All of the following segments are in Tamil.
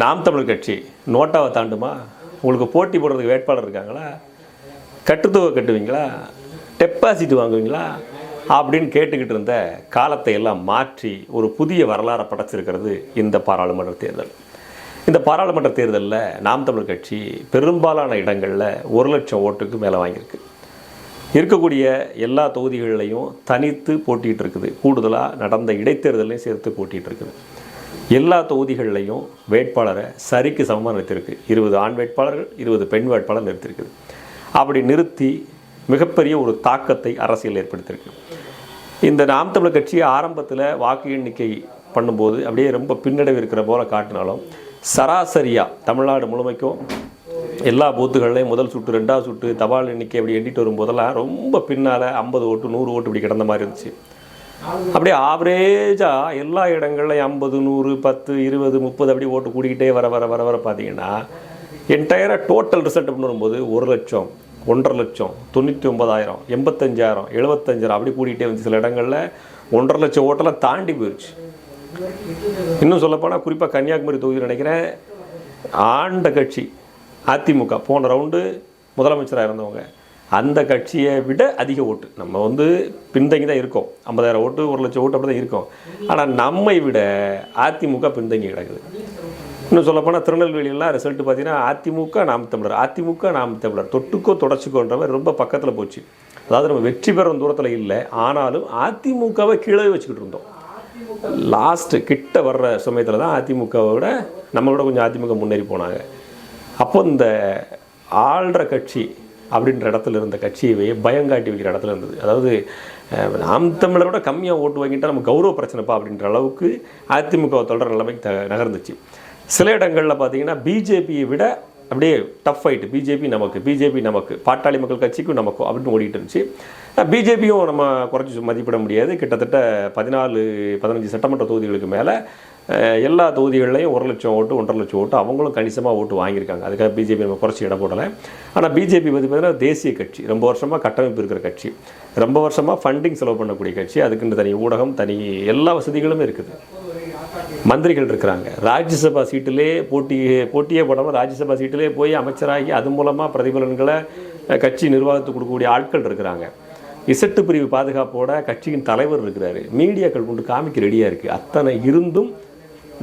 நாம் தமிழ் கட்சி நோட்டாவை தாண்டுமா? உங்களுக்கு போட்டி போடுறதுக்கு வேட்பாளர் இருக்காங்களா? கட்டுத்தொகை கட்டுவீங்களா? டெபாசிட் வாங்குவீங்களா? அப்படின்னு கேட்டுக்கிட்டு இருந்த காலத்தை எல்லாம் மாற்றி ஒரு புதிய வரலாறை படைச்சிருக்கிறது இந்த பாராளுமன்ற தேர்தல். இந்த பாராளுமன்ற தேர்தலில் நாம் தமிழ் கட்சி பெரும்பாலான இடங்களில் ஒரு லட்சம் ஓட்டுக்கு மேலே வாங்கியிருக்கு. இருக்கக்கூடிய எல்லா தொகுதிகளிலையும் தனித்து போட்டிகிட்டு இருக்குது கூடுதலாக நடந்த இடைத்தேர்தலையும் சேர்த்து போட்டிகிட்டு இருக்குது எல்லா தொகுதிகள்லையும் வேட்பாளரை சரிக்கு சமமாக நிறுத்தியிருக்கு. இருபது ஆண் வேட்பாளர்கள் இருபது பெண் வேட்பாளர் நிறுத்தியிருக்குது அப்படி நிறுத்தி மிகப்பெரிய ஒரு தாக்கத்தை அரசியல் ஏற்படுத்தியிருக்கு. இந்த நாம் தமிழர் கட்சி ஆரம்பத்தில் வாக்கு எண்ணிக்கை பண்ணும்போது அப்படியே ரொம்ப பின்னடைவு இருக்கிற போல காட்டினாலும் சராசரியாக தமிழ்நாடு முழுமைக்கும் எல்லா பூத்துகள்லையும் முதல் சுட்டு ரெண்டாவது சுட்டு தபால் எண்ணிக்கை அப்படி எண்ணிட்டு வரும்போதெல்லாம் ரொம்ப பின்னால் ஐம்பது ஓட்டு நூறு ஓட்டு இப்படி கிடந்த மாதிரி இருந்துச்சு. அப்படியே ஆவரேஜாக எல்லா இடங்கள்லையும் ஐம்பது நூறு பத்து இருபது முப்பது அப்படி ஓட்டு கூடிக்கிட்டே வர வர வர வர பார்த்தீங்கன்னா என்டையராக டோட்டல் ரிசல்ட் பண்ணும்போது வரும்போது ஒரு லட்சம் ஒன்றரை லட்சம் தொண்ணூற்றி ஒன்பதாயிரம் எண்பத்தஞ்சாயிரம் எழுபத்தஞ்சாயிரம் அப்படி கூடிக்கிட்டே வந்து சில இடங்களில் ஒன்றரை லட்சம் ஓட்டெல்லாம் தாண்டி போயிடுச்சு இன்னும் சொல்லப்போனால் குறிப்பாக கன்னியாகுமரி தொகுதியில் நினைக்கிறேன் ஆண்ட கட்சி அதிமுக போன ரவுண்டு முதலமைச்சராக இருந்தவங்க. அந்த கட்சியை விட அதிக ஓட்டு. நம்ம வந்து பின்தங்கி தான் இருக்கோம். ஐம்பதாயிரம் ஓட்டு ஒரு லட்சம் ஓட்டு அப்படி தான் இருக்கோம். ஆனால் நம்மை விட அதிமுக பின்தங்கி கிடக்குது. இன்னும் சொல்லப்போனால் திருநெல்வேலியெல்லாம் ரிசல்ட் பார்த்தீங்கன்னா அதிமுக நாம் தமிழர் அதிமுக நாம் தமிழர். தொட்டுக்கோ தொடச்சிக்கோன்றவர் ரொம்ப பக்கத்தில் போச்சு. அதாவது நம்ம வெற்றி பெறும் தூரத்தில் இல்லை. ஆனாலும் அதிமுகவை கீழே வச்சுக்கிட்டு இருந்தோம். லாஸ்ட்டு கிட்ட வர்ற சமயத்தில் தான் அதிமுகவை விட நம்மளோட கொஞ்சம் அதிமுக முன்னேறி போனாங்க. அப்போ இந்த ஆள்ற கட்சி அப்படின்ற இடத்துல இருந்த கட்சியவே பயங்காட்டி வைக்கிற இடத்துல இருந்தது. அதாவது நாம் தமிழரை விட கம்மியாக ஓட்டு வாங்கிட்டால் நம்ம கௌரவ பிரச்சனைப்பா அப்படின்ற அளவுக்கு அதிமுக தொடர் நிலைமைக்கு த நகர்ந்துச்சு. சில இடங்களில் பார்த்தீங்கன்னா பிஜேபியை விட அப்படியே டஃப் ஃபைட்டு பிஜேபி நமக்கு பிஜேபி நமக்கு பாட்டாளி மக்கள் கட்சிக்கும் நமக்கும் அப்படின்னு ஓடிட்டு இருந்துச்சு. பிஜேபியும் நம்ம குறைச்சி மதிப்பிட முடியாது. கிட்டத்தட்ட பதினாலு பதினஞ்சு சட்டமன்ற தொகுதிகளுக்கு மேலே எல்லா தொகுதிகள்லையும் ஒரு லட்சம் ஓட்டு ஒன்றரை லட்சம் ஓட்டு அவங்களும் கணிசமாக ஓட்டு வாங்கியிருக்காங்க. அதுக்காக பிஜேபி நம்ம குறைச்சி இடம் போடலை. ஆனால் பிஜேபி வந்து பார்த்தீங்கன்னா தேசிய கட்சி. ரொம்ப வருஷமாக கட்டமைப்பு இருக்கிற கட்சி. ரொம்ப வருஷமாக ஃபண்டிங் செலவு பண்ணக்கூடிய கட்சி. அதுக்குன்னு தனி ஊடகம் தனி எல்லா வசதிகளுமே இருக்குது. மந்திரிகள் இருக்கிறாங்க. ராஜ்யசபா சீட்டிலே போட்டி போட்டியே போடாமல் ராஜ்யசபா சீட்டிலே போய் அமைச்சராகி அது மூலமாக பிரதிபலன்களை கட்சி நிர்வாகத்துக்கு கொடுக்கக்கூடிய ஆட்கள் இருக்கிறாங்க. இசட்டு பிரிவு பாதுகாப்போட கட்சியின் தலைவர் இருக்கிறாரு. மீடியாக்கள் கொண்டு காமிக்க ரெடியாக இருக்குது அத்தனை இருந்தும்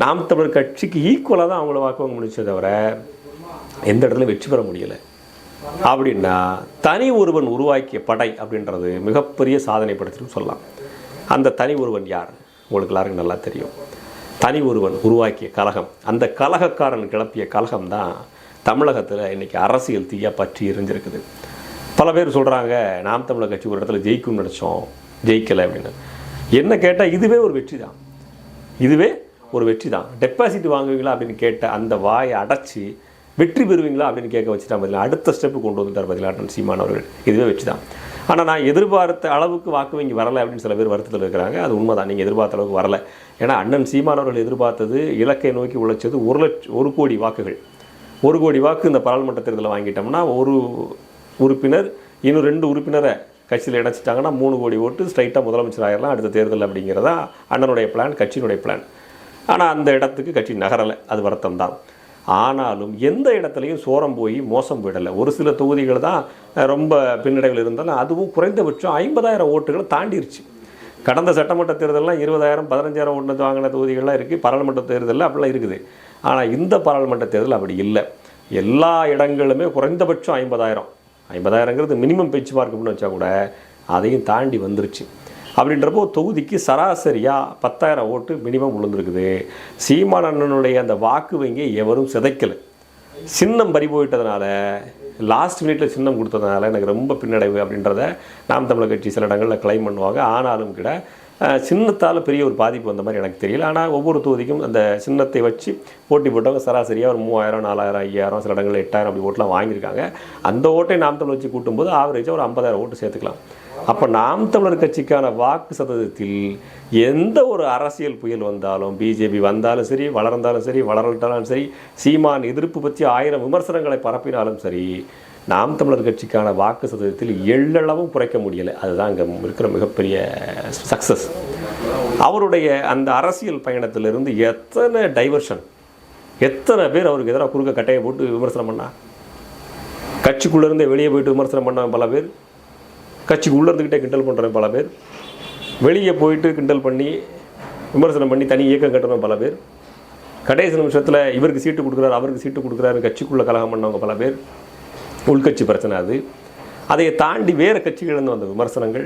நாம் தமிழர் கட்சிக்கு ஈக்குவலாக தான் அவங்கள வாக்கு வாங்க முடிச்சே தவிர எந்த இடத்துல வெற்றி பெற முடியலை. அப்படின்னா தனி ஒருவன் உருவாக்கிய படை அப்படின்றது மிகப்பெரிய சாதனை படுத்தின்னு சொல்லலாம். அந்த தனி ஒருவன் யார்? உங்களுக்கு எல்லாருக்கும் நல்லா தெரியும். தனி ஒருவன் உருவாக்கிய கலகம் அந்த கலகக்காரன் கிளப்பிய கலகம் தான் தமிழகத்தில் இன்றைக்கி அரசியல் தீயாக பற்றி எரிஞ்சிருக்குது. பல பேர் சொல்கிறாங்க நாம் தமிழர் கட்சி ஒரு இடத்துல ஜெயிக்கும்னு நினச்சோம். ஜெயிக்கலை அப்படின்னு. என்ன கேட்டால் இதுவே ஒரு வெற்றி தான் இதுவே ஒரு வெற்றி தான். டெபாசிட் வாங்குவீங்களா அப்படின்னு கேட்ட அந்த வாயை அடைச்சி வெற்றி பெறுவீங்களா அப்படின்னு கேட்க வச்சுட்டா பதிலாக அடுத்த ஸ்டெப்பு கொண்டு வந்துட்டார் பதில் அட்டன் சீமான் அவர்கள். இதுவே வெற்றி தான். ஆனால் நான் எதிர்பார்த்த அளவுக்கு வாக்கு வங்கி வரலை அப்படின்னு சில பேர் வருத்தத்தில் இருக்கிறாங்க. அது உண்மைதான். நீங்கள் எதிர்பார்த்த அளவுக்கு வரல. ஏன்னா அண்ணன் சீமான் அவர்கள் எதிர்பார்த்தது இலக்கை நோக்கி உழைச்சது ஒரு லட்ச ஒரு கோடி வாக்குகள். ஒரு கோடி வாக்கு இந்த பாராளுமன்ற தேர்தலில் வாங்கிட்டோம்னா ஒரு உறுப்பினர் இன்னும் ரெண்டு உறுப்பினரை கட்சியில் இணைச்சிட்டாங்கன்னா மூணு கோடி ஓட்டு ஸ்ட்ரைட்டாக முதலமைச்சர் ஆகிடலாம் அடுத்த தேர்தல் அப்படிங்கிறதா அண்ணனுடைய பிளான் கட்சியினுடைய பிளான் ஆனால் அந்த இடத்துக்கு கட்சி நகரலை. அது வருத்தம் தான். ஆனாலும் எந்த இடத்துலையும் சோரம் போய் மோசம் போயிடலை ஒரு சில தொகுதிகள் தான் ரொம்ப பின்னடைவில் இருந்தாலும் அதுவும் குறைந்தபட்சம் ஐம்பதாயிரம் ஓட்டுகளை தாண்டிருச்சு. கடந்த சட்டமன்ற தேர்தலெலாம் இருபதாயிரம் பதினஞ்சாயிரம் ஓட்டு வாங்கின தொகுதிகள்லாம் இருக்குது பாராளுமன்ற தேர்தலில் அப்படிலாம் இருக்குது. ஆனால் இந்த பாராளுமன்ற தேர்தல் அப்படி இல்லை. எல்லா இடங்களுமே குறைந்தபட்சம் ஐம்பதாயிரம். ஐம்பதாயிரங்கிறது மினிமம் பேச்சு பார்க்கணும்னு வச்சா கூட அதையும் தாண்டி வந்துருச்சு. அப்படின்றப்போ தொகுதிக்கு சராசரியாக பத்தாயிரம் ஓட்டு மினிமம் விழுந்திருக்குது. சீமான் அண்ணனுடைய அந்த வாக்கு வங்கியை எவரும் சிதைக்கலை. சின்னம் பறி போயிட்டதுனால லாஸ்ட் மினிட்ல சின்னம் கொடுத்ததுனால எனக்கு ரொம்ப பின்னடைவு அப்படின்றத நாம் தமிழர் கட்சி சில இடங்களில் கிளைம் பண்ணுவாங்க. ஆனாலும் கூட சின்னத்தால் பெரிய ஒரு பாதிப்பு வந்த மாதிரி எனக்கு தெரியல. ஆனால் ஒவ்வொரு தொகுதிக்கும் அந்த சின்னத்தை வச்சு போட்டி போட்டவங்க சராசரியாக ஒரு மூவாயிரம் நாலாயிரம் ஐயாயிரம் சில இடங்களில் எட்டாயிரம் அப்படி ஓட்டெலாம் வாங்கியிருக்காங்க. அந்த ஓட்டை நாம் தமிழ் வச்சு கூட்டும்போது ஆவரேஜாக ஒரு ஐம்பதாயிரம் ஓட்டு சேர்த்துக்கலாம். அப்போ நாம் தமிழர் கட்சிக்கான வாக்கு சதவீதத்தில் எந்த ஒரு அரசியல் புயல் வந்தாலும் பிஜேபி வந்தாலும் சரி வளர்ந்தாலும் சரி வளரட்டாலும் சரி சீமான் எதிர்ப்பு பற்றி ஆயிரம் விமர்சனங்களை பரப்பினாலும் சரி நாம் தமிழர் கட்சிக்கான வாக்கு சதவீதத்தில் எள்ளளவும் குறைக்க முடியலை. அதுதான் அங்கே இருக்கிற மிகப்பெரிய சக்ஸஸ் அவருடைய அந்த அரசியல் பயணத்திலிருந்து எத்தனை டைவர்ஷன் எத்தனை பேர் அவருக்கு எதிராக குறுக்க கட்டையை போட்டு விமர்சனம் பண்ணா? கட்சிக்குள்ளே இருந்தே வெளியே போயிட்டு விமர்சனம் பண்ண பல பேர். கட்சிக்கு உள்ளே இருந்துக்கிட்டே கிண்டல் பண்ணுற பல பேர். வெளியே போயிட்டு கிண்டல் பண்ணி விமர்சனம் பண்ணி தனி இயக்கம் கட்டுறவங்க பல பேர். கடைசி நிமிஷத்தில் இவருக்கு சீட்டு கொடுக்குறாரு அவருக்கு சீட்டு கொடுக்குறாரு கட்சிக்குள்ளே கலகம் பண்ணவங்க பல பேர். உள்கட்சி பிரச்சனை அது. அதை தாண்டி வேறு கட்சிகளிலிருந்து வந்த விமர்சனங்கள்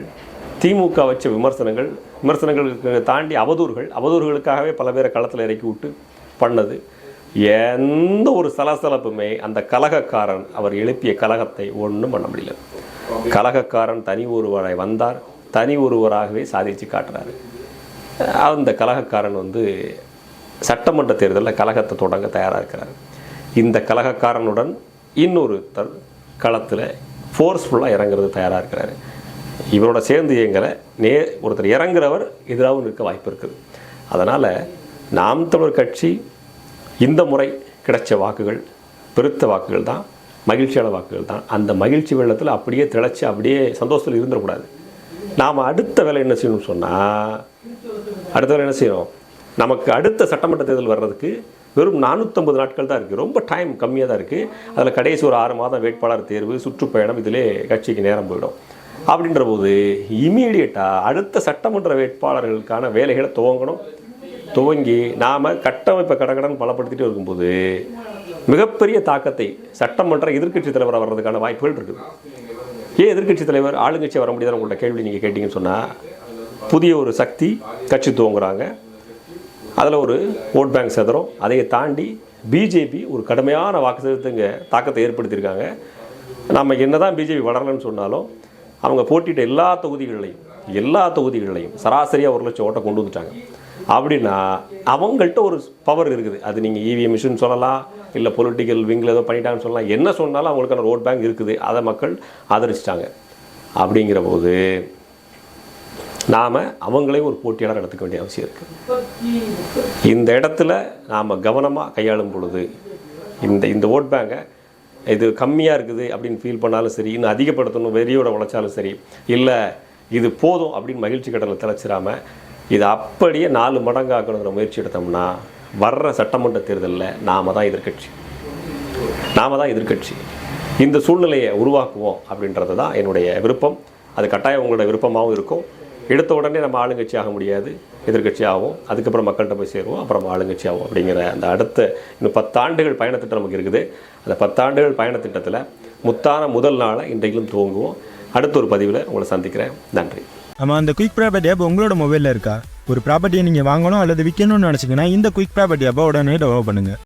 திமுக வச்ச விமர்சனங்கள் விமர்சனங்களுக்கு தாண்டி அவதூறுகள் அவதூறுகளுக்காகவே பல பேரை களத்தில் இறக்கி விட்டு பண்ணது. எந்த ஒரு சலசலப்புமே அந்த கலகக்காரன் அவர் எழுப்பிய கலகத்தை ஒன்றும் பண்ண முடியல. கலகக்காரன் தனி ஒருவரை வந்தார் தனி ஒருவராகவே சாதித்து காட்டுறாரு. அந்த கலகக்காரன் வந்து சட்டமன்ற தேர்தலில் கலகத்தை தொடங்க தயாராக இருக்கிறார். இந்த கலகக்காரனுடன் இன்னொருத்தர் களத்தில் ஃபோர்ஸ்ஃபுல்லாக இறங்குறது தயாராக இருக்கிறாரு. இவரோட சேர்ந்து இயங்கலை நே ஒருத்தர் இறங்குறவர் எதிராகவும் இருக்க வாய்ப்பு இருக்குது. அதனால் நாம் தமிழர் கட்சி இந்த முறை கிடைச்ச வாக்குகள் பெருத்த வாக்குகள் தான் மகிழ்ச்சியான வாக்குகள் தான். அந்த மகிழ்ச்சி வெள்ளத்தில் அப்படியே திளைச்சி அப்படியே சந்தோஷத்தில் இருந்துடக்கூடாது. நாம் அடுத்த வேலை என்ன செய்யணும்னு சொன்னால் அடுத்த வேலை என்ன செய்யணும் நமக்கு அடுத்த சட்டமன்ற தேர்தல் வர்றதுக்கு வெறும் நானூற்றம்பது நாட்கள் தான் இருக்குது ரொம்ப டைம் கம்மியாக தான் இருக்குது அதில் கடைசி ஒரு ஆறு மாதம் வேட்பாளர் தேர்வு சுற்றுப்பயணம் இதிலே கட்சிக்கு நேரம் போயிடும். அப்படின்ற போது இமீடியட்டாக அடுத்த சட்டமன்ற வேட்பாளர்களுக்கான வேலைகளை துவங்கணும். துவங்கி நாம் கட்டமைப்பை கடகடன் பலப்படுத்திட்டு இருக்கும்போது மிகப்பெரிய தாக்கத்தை சட்டமன்ற எதிர்க்கட்சி தலைவராக வர்றதுக்கான வாய்ப்புகள் இருக்குது. ஏன் எதிர்க்கட்சி தலைவர் ஆளுங்கட்சி வர முடியாத உங்கள்கிட்ட கேள்வி நீங்கள் கேட்டிங்கன்னு சொன்னால் புதிய ஒரு சக்தி கட்சி துவங்குறாங்க. அதில் ஒரு ஓட் பேங்க் சதுரம் அதை தாண்டி பிஜேபி ஒரு கடுமையான வாக்கு செலுத்துங்க தாக்கத்தை ஏற்படுத்தியிருக்காங்க. நம்ம என்னதான் பிஜேபி வளரலன்னு சொன்னாலும் அவங்க போட்டியிட்ட எல்லா தொகுதிகளையும் எல்லா தொகுதிகளையும் சராசரியாக ஒரு லட்சம் ஓட்டை கொண்டு வந்துட்டாங்க. அப்படின்னா அவங்கள்ட்ட ஒரு பவர் இருக்குது. அது நீங்கள் இவிஎம் மிஷின் சொல்லலாம் இல்லை பொலிட்டிக்கல் விங்கில் ஏதோ பண்ணிட்டாங்கன்னு சொல்லலாம். என்ன சொன்னாலும் அவங்களுக்கான ரோட் பேங்க் இருக்குது. அதை மக்கள் ஆதரிச்சிட்டாங்க. அப்படிங்கிற போது நாம் அவங்களையும் ஒரு போட்டியாளர் எடுத்துக்க வேண்டிய அவசியம் இருக்குது இந்த இடத்துல நாம் கவனமாக கையாளும் பொழுது இந்த இந்த ஓட் பேங்கை இது கம்மியாக இருக்குது அப்படின்னு ஃபீல் பண்ணாலும் சரி இன்னும் அதிகப்படுத்தணும் வெறியோட உழைச்சாலும் சரி இல்லை இது போதும் அப்படின்னு மகிழ்ச்சி கடலில் திளைச்சிடாம இது அப்படியே நாலு மடங்காக்கணுங்கிற முயற்சி எடுத்தோம்னா வர்ற சட்டமன்ற தேர்தலில் நாம தான் எதிர்க்கட்சி. நாம தான் எதிர்க்கட்சி. இந்த சூழ்நிலையை உருவாக்குவோம் அப்படின்றது தான் என்னுடைய விருப்பம். அது கட்டாயம் உங்களோட விருப்பமாகவும் இருக்கும். எடுத்த உடனே நம்ம ஆளுங்கட்சி ஆக முடியாது எதிர்க்கட்சி ஆகும் அதுக்கப்புறம் மக்கள்கிட்ட போய் சேருவோம் அப்புறம் ஆளுங்கட்சி ஆகும் அப்படிங்கிற அந்த அடுத்த இன்னும் பத்தாண்டுகள் பயணத்திட்டம் நமக்கு இருக்குது. அந்த பத்தாண்டுகள் பயணத்திட்டத்தில் முத்தான முதல் நாளை இன்றைக்கும் துவங்குவோம். அடுத்த ஒரு பதிவில் உங்களை சந்திக்கிறேன். நன்றி. ஆமாம் அந்த குயிக் ப்ராப்பர்ட்டி ஆப் உங்களோட மொபைலில் இருக்கா? ஒரு ப்ராப்பர்ட்டியை நீங்கள் வாங்கணும் அல்லது விற்கணும்னு நினச்சிங்கன்னா இந்த குயிக் ப்ராப்பர்ட்டி ஆப்பை உடனே டெவலப் பண்ணுங்கள்